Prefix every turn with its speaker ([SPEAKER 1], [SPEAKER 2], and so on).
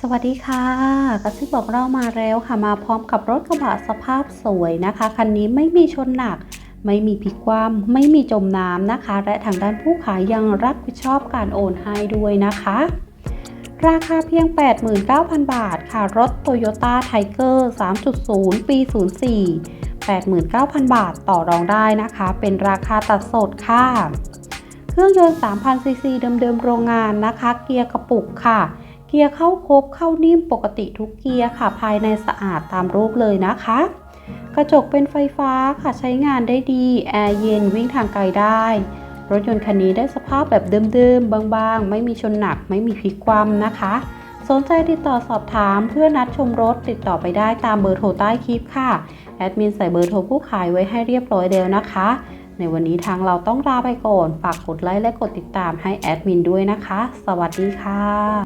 [SPEAKER 1] สวัสดีค่ะกระซิบบอกเรามาแล้วค่ะมาพร้อมกับรถกระบะสภาพสวยนะคะคันนี้ไม่มีชนหนัก ไม่มีพิกคว่ำไม่มีจมน้ำนะคะ และทางด้านผู้ขายยังรับผิดชอบการโอนให้ด้วยนะคะ ราคาเพียง 89,000 บาทค่ะ รถ Toyota Tiger 3.0 ปี 04 89,000 บาทต่อรองได้นะคะ เป็นราคาตัดสดค่ะ เครื่องยนต์3,000ซีซีเดิมๆโรงงานนะคะ เกียร์กระปุกค่ะ เกียร์เข้าครบเข้านิ่มปกติทุกเกียร์ค่ะ ภายในสะอาดตามรูปเลยนะคะ กระจกเป็นไฟฟ้าค่ะใช้งานได้ดีแอร์เย็นวิ่งทางไกลได้ รถยนต์คันนี้ได้สภาพแบบเดิมๆบางๆ ไม่มีชนหนักไม่มีพลิกคว่ำนะคะ สนใจติดต่อสอบถามเพื่อนัดชมรถติดต่อไปได้ตามเบอร์โทรใต้คลิปค่ะแอดมินใส่เบอร์โทรผู้ขายไว้ให้เรียบร้อยแล้วนะคะในวันนี้ทางเราต้องลาไปก่อน ฝากกดไลค์และกดติดตามให้แอดมินด้วยนะคะ สวัสดีค่ะ